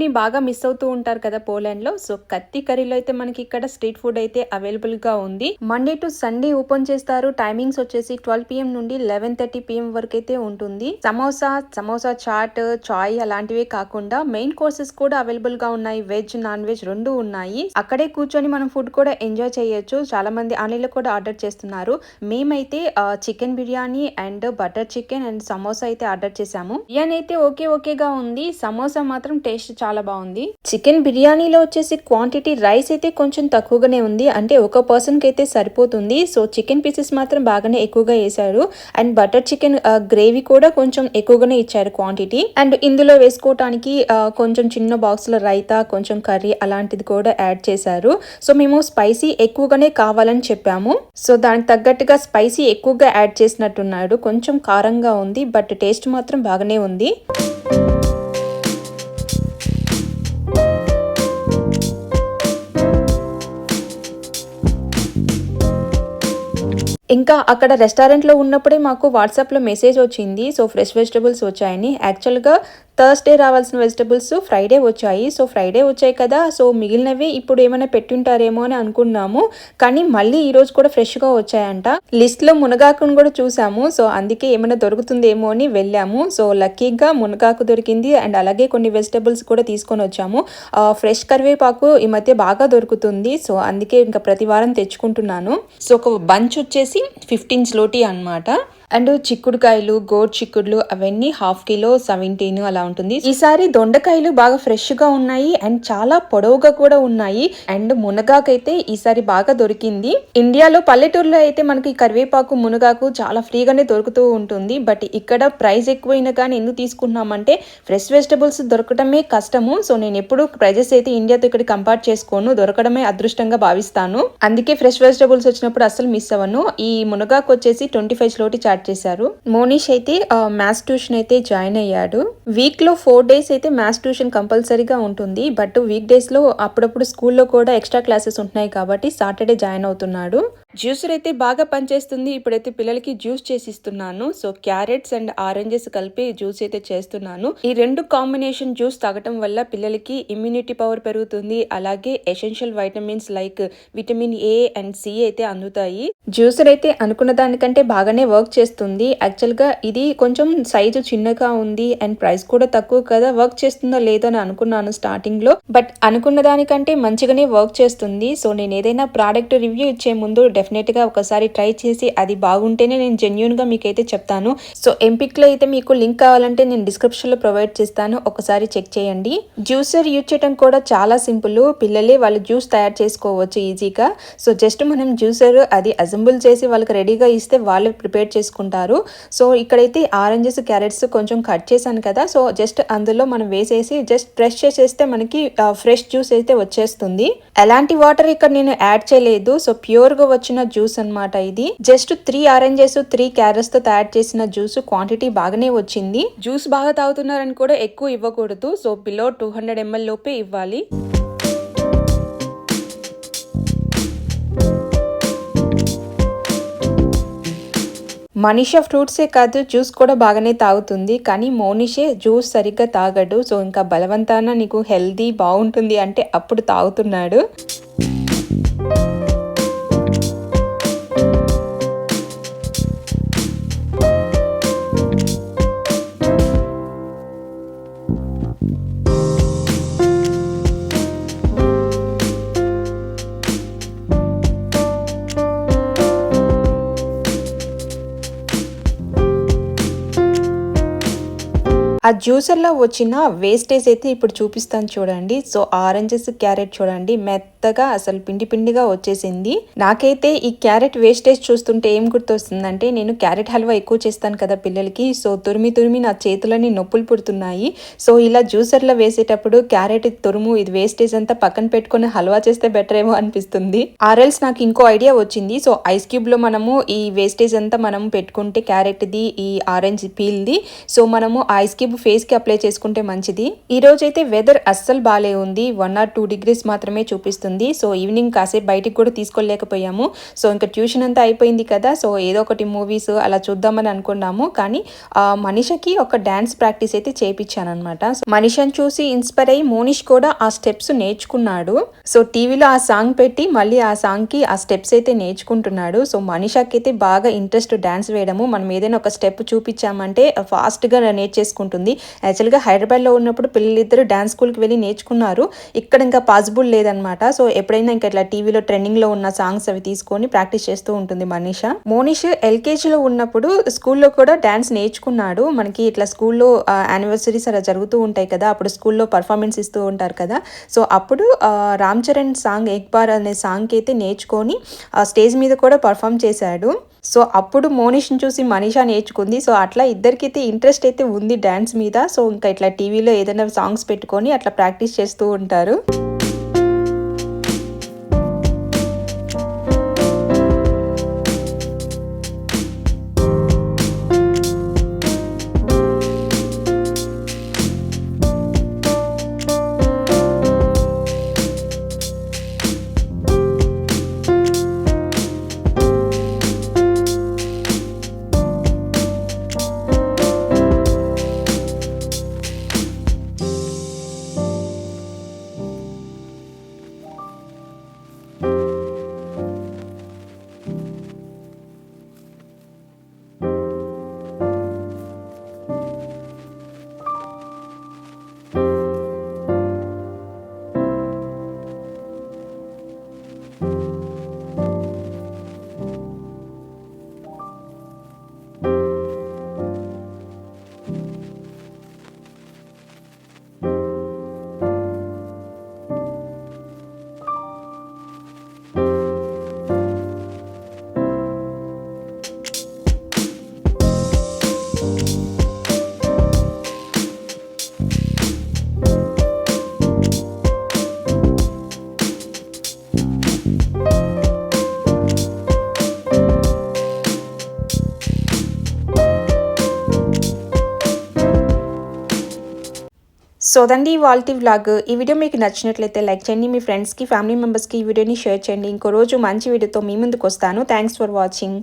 ఫుడ్ని బాగా మిస్ అవుతూ ఉంటారు కదా పోలాండ్లో సో కత్తి కర్రీలో అయితే మనకి ఇక్కడ స్ట్రీట్ ఫుడ్ అయితే అవైలబుల్గా ఉంది. మండే టు సండే ఓపెన్ చేస్తారు. టైమింగ్స్ వచ్చేసి ట్వెల్వ్ పిఎం నుండి లెవెన్ థర్టీ పిఎం వరకు అయితే ఉంటుంది. సమోసా సమోసా చాట్ చాయ్ అలాంటివే కాకుండా మెయిన్ కోర్సెస్ కూడా అవైలబుల్గా ఉన్నాయి. వెజ్ నాన్ వెజ్ రెండు ఉన్నాయి. అక్కడే కూర్చొని మనం ఫుడ్ కూడా ఎంజాయ్ చేయొచ్చు. చాలా మంది ఆన్లైన్లో కూడా ఆర్డర్ చేస్తున్నారు. మేమైతే chicken biryani and butter chicken and samosa అయితే ఆర్డర్ చేసాము బిర్యానీ అయితే ఓకే ఓకేగా ఉంది. సమోసా మాత్రం టేస్ట్ చాలా చాలా బాగుంది. చికెన్ బిర్యానీలో వచ్చేసి క్వాంటిటీ రైస్ అయితే కొంచెం తక్కువగానే ఉంది. అంటే ఒక పర్సన్కి అయితే సరిపోతుంది. సో చికెన్ పీసెస్ మాత్రం బాగానే ఎక్కువగా వేశారు. అండ్ బటర్ చికెన్ గ్రేవీ కూడా కొంచెం ఎక్కువగానే ఇచ్చారు క్వాంటిటీ. అండ్ ఇందులో వేసుకోవటానికి కొంచెం చిన్న బాక్స్లో రైతా కొంచెం కర్రీ అలాంటిది కూడా యాడ్ చేశారు. సో మేము స్పైసీ ఎక్కువగానే కావాలని చెప్పాము. సో దానికి తగ్గట్టుగా స్పైసీ ఎక్కువగా యాడ్ చేసినట్టున్నాడు. కొంచెం కారంగా ఉంది బట్ టేస్ట్ మాత్రం బాగానే ఉంది. ఇంకా అక్కడ రెస్టారెంట్లో ఉన్నప్పుడే మాకు వాట్సాప్లో మెసేజ్ వచ్చింది. సో ఫ్రెష్ వెజిటబుల్స్ వచ్చాయని. యాక్చువల్గా థర్స్డే రావాల్సిన వెజిటబుల్స్ ఫ్రైడే వచ్చాయి. సో ఫ్రైడే వచ్చాయి కదా. సో మిగిలినవి ఇప్పుడు ఏమైనా పెట్టుంటారేమో అని అనుకున్నాము. కానీ మళ్ళీ ఈ రోజు కూడా ఫ్రెష్గా వచ్చాయంట. లిస్ట్లో మునగాకును కూడా చూసాము. సో అందుకే ఏమైనా దొరుకుతుందేమో అని వెళ్ళాము. సో లక్కీగా మునగాకు దొరికింది. అండ్ అలాగే కొన్ని వెజిటబుల్స్ కూడా తీసుకొని వచ్చాము. ఫ్రెష్ కరివేపాకు ఈ మధ్య బాగా దొరుకుతుంది. సో అందుకే ఇంకా ప్రతి వారం తెచ్చుకుంటున్నాను. సో ఒక బంచ్ వచ్చేసి ఫిఫ్టీన్ స్లోటీ అన్నమాట. అండ్ చిక్కుడుకాయలు గోడ్ చిక్కుడులు అవన్నీ హాఫ్ కిలో సెవెంటీన్ అలా ఉంటుంది. ఈసారి దొండకాయలు బాగా ఫ్రెష్గా ఉన్నాయి అండ్ చాలా పొడవుగా కూడా ఉన్నాయి. అండ్ మునగాకైతే ఈసారి బాగా దొరికింది. ఇండియాలో పల్లెటూరులో అయితే మనకి కరివేపాకు మునగాకు చాలా ఫ్రీగానే దొరుకుతూ ఉంటుంది. బట్ ఇక్కడ ప్రైస్ ఎక్కువైనా కానీ ఎందుకు తీసుకున్నామంటే ఫ్రెష్ వెజిటబుల్స్ దొరకడమే కష్టము. సో నేను ఎప్పుడు ప్రైజెస్ అయితే ఇండియాతో ఇక్కడ కంపేర్ చేసుకోను. దొరకడమే అదృష్టంగా భావిస్తాను. అందుకే ఫ్రెష్ వెజిటబుల్స్ వచ్చినప్పుడు అసలు మిస్ అవ్వను. ఈ మునగాకు వచ్చేసి ట్వంటీ ఫైవ్ స్లోటి స్టార్ట్ చేశారు. మోనిష్ అయితే మ్యాథ్స్ ట్యూషన్ అయితే జాయిన్ అయ్యాడు. వీక్లో ఫోర్ డేస్ అయితే మ్యాథ్స్ ట్యూషన్ కంపల్సరీగా ఉంటుంది. బట్ వీక్ డేస్లో అప్పుడప్పుడు స్కూల్లో కూడా ఎక్స్ట్రా క్లాసెస్ ఉంటున్నాయి కాబట్టి సాటర్డే జాయిన్ అవుతున్నాడు. జ్యూసర్ అయితే బాగా పనిచేస్తుంది. ఇప్పుడైతే పిల్లలకి జ్యూస్ చేసి ఇస్తున్నాను సో క్యారెట్స్ అండ్ ఆరెంజెస్ కలిపి జ్యూస్ అయితే చేస్తున్నాను. ఈ రెండు కాంబినేషన్ జ్యూస్ తాగటం వల్ల పిల్లలకి ఇమ్యూనిటీ పవర్ పెరుగుతుంది. అలాగే essential vitamins like vitamin A and C అయితే అందుతాయి. జ్యూసర్ అయితే అనుకున్న దానికంటే బాగానే వర్క్ చేస్తుంది. యాక్చువల్గా ఇది కొంచెం సైజు చిన్నగా ఉంది అండ్ ప్రైస్ కూడా తక్కువ కదా. వర్క్ చేస్తుందో లేదో అని అనుకున్నాను స్టార్టింగ్లో బట్ అనుకున్న దానికంటే మంచిగానే వర్క్ చేస్తుంది. సో నేను ఏదైనా ప్రోడక్ట్ రివ్యూ ఇచ్చే ముందు డెఫినెట్ డెఫినెట్గా ఒకసారి ట్రై చేసి అది బాగుంటేనే నేను జెన్యున్గా మీకైతే చెప్తాను. సో ఎంపిక్లో అయితే మీకు లింక్ కావాలంటే నేను డిస్క్రిప్షన్లో ప్రొవైడ్ చేస్తాను. ఒకసారి చెక్ చేయండి. జ్యూసర్ యూజ్ చేయడం కూడా చాలా సింపుల్. పిల్లలే వాళ్ళు జ్యూస్ తయారు చేసుకోవచ్చు ఈజీగా. సో జస్ట్ మనం జ్యూసర్ అది అసెంబుల్ చేసి వాళ్ళకి రెడీగా ఇస్తే వాళ్ళు ప్రిపేర్ చేసుకుంటారు. సో ఇక్కడైతే ఆరెంజెస్ క్యారెట్స్ కొంచెం కట్ చేశాను కదా. సో జస్ట్ అందులో మనం వేసేసి జస్ట్ ప్రెస్ చేసేస్తే మనకి ఫ్రెష్ జ్యూస్ అయితే వచ్చేస్తుంది. ఎలాంటి వాటర్ ఇక్కడ నేను యాడ్ చేయలేదు. సో ప్యూర్గా వచ్చిన జ్యూస్ అనమాట ఇది. జస్ట్ త్రీ ఆరెంజెస్ త్రీ క్యారెట్స్తో తయారు చేసిన జ్యూస్ క్వాంటిటీ బాగానే వచ్చింది. జ్యూస్ బాగా తాగుతున్నారని కూడా ఎక్కువ ఇవ్వకూడదు. So below two hundred ML లోపే ఇవ్వాలి. మనిష ఫ్రూట్సే కాదు జ్యూస్ కూడా బాగానే తాగుతుంది. కానీ మోనిషే జ్యూస్ సరిగ్గా తాగడు. సో ఇంకా బలవంతాన నీకు హెల్దీ బాగుంటుంది అంటే అప్పుడు తాగుతున్నాడు. ఆ జ్యూసర్లో వచ్చిన వేస్టేజ్ అయితే ఇప్పుడు చూపిస్తాను చూడండి. సో ఆరెంజెస్ క్యారెట్ చూడండి. మెత్తగా అసలు పిండి పిండిగా వచ్చేసింది. నాకైతే ఈ క్యారెట్ వేస్టేజ్ చూస్తుంటే ఏం గుర్తొస్తుందంటే నేను క్యారెట్ హల్వా ఎక్కువ చేస్తాను కదా పిల్లలకి. సో తురిమి తురిమి నా చేతులని నొప్పులు పుడుతున్నాయి. సో ఇలా జ్యూసర్లో వేసేటప్పుడు క్యారెట్ తురుము ఇది వేస్టేజ్ అంతా పక్కన పెట్టుకుని హల్వా చేస్తే బెటర్ ఏమో అనిపిస్తుంది. ఆర్ఎల్స్ నాకు ఇంకో ఐడియా వచ్చింది. సో ఐస్ క్యూబ్లో మనము ఈ వేస్టేజ్ అంతా మనం పెట్టుకుంటే క్యారెట్ది ఈ ఆరెంజ్ పీల్ది సో మనము ఐస్ క్యూబ్ ఫేస్కి అప్లై చేసుకుంటే మంచిది. ఈ రోజు అయితే వెదర్ అస్సలు బాగాలే ఉంది. వన్ ఆర్ టూ డిగ్రీస్ మాత్రమే చూపిస్తుంది. సో ఈవినింగ్ కాసేపు బయటికి కూడా తీసుకోలేకపోయాము. సో ఇంకా ట్యూషన్ అంతా అయిపోయింది కదా. సో ఏదో ఒకటి మూవీస్ అలా చూద్దామని అనుకున్నాము. కానీ ఆ, మనిషికి ఒక డ్యాన్స్ ప్రాక్టీస్ అయితే చేయించాను అనమాట మనిషిని చూసి ఇన్స్పైర్ అయ్యి మోనిష్ కూడా ఆ స్టెప్స్ నేర్చుకున్నాడు. సో టీవీలో ఆ సాంగ్ పెట్టి మళ్ళీ ఆ సాంగ్కి ఆ స్టెప్స్ అయితే నేర్చుకుంటున్నాడు. సో మనిషాకి అయితే బాగా ఇంట్రెస్ట్ డ్యాన్స్ వేయడము. మనం ఏదైనా ఒక స్టెప్ చూపించామంటే ఫాస్ట్గా నేర్చేసుకుంటుంది. యాక్చువల్గా హైదరాబాద్లో ఉన్నప్పుడు పిల్లలిద్దరూ డ్యాన్స్ స్కూల్కి వెళ్ళి నేర్చుకున్నారు. ఇక్కడ ఇంకా పాసిబుల్ లేదనమాట సో ఎప్పుడైనా ఇంకా ఇట్లా టీవీలో ట్రెండింగ్లో ఉన్న సాంగ్స్ అవి తీసుకొని ప్రాక్టీస్ చేస్తూ ఉంటుంది మనీష. మోనిష్ ఎల్కేజీలో ఉన్నప్పుడు స్కూల్లో కూడా డ్యాన్స్ నేర్చుకున్నాడు. మనకి ఇట్లా స్కూల్లో యానివర్సరీస్ అలా జరుగుతూ ఉంటాయి కదా అప్పుడు స్కూల్లో పర్ఫార్మెన్స్ ఇస్తూ ఉంటారు కదా. సో అప్పుడు రామ్ చరణ్ సాంగ్ ఎక్బార్ అనే సాంగ్కి అయితే నేర్చుకొని స్టేజ్ మీద కూడా పర్ఫామ్ చేశాడు. సో అప్పుడు మోనిష్ని చూసి మనీషా నేర్చుకుంది. సో అట్లా ఇద్దరికైతే ఇంట్రెస్ట్ అయితే ఉంది డ్యాన్స్ మీద. సో ఇంకా ఇట్లా టీవీలో ఏదైనా సాంగ్స్ పెట్టుకొని అట్లా ప్రాక్టీస్ చేస్తూ ఉంటారు. సోదండి వాల్టీ వ్లాగ్ ఈ వీడియో మీకు నచ్చినట్లయితే లైక్ చేయండి. మీ ఫ్రెండ్స్కి ఫ్యామిలీ మెంబర్స్కి ఈ వీడియోని షేర్ చేయండి. ఇంకో రోజు మంచి వీడియోతో మీ ముందుకు వస్తాను. Thanks for watching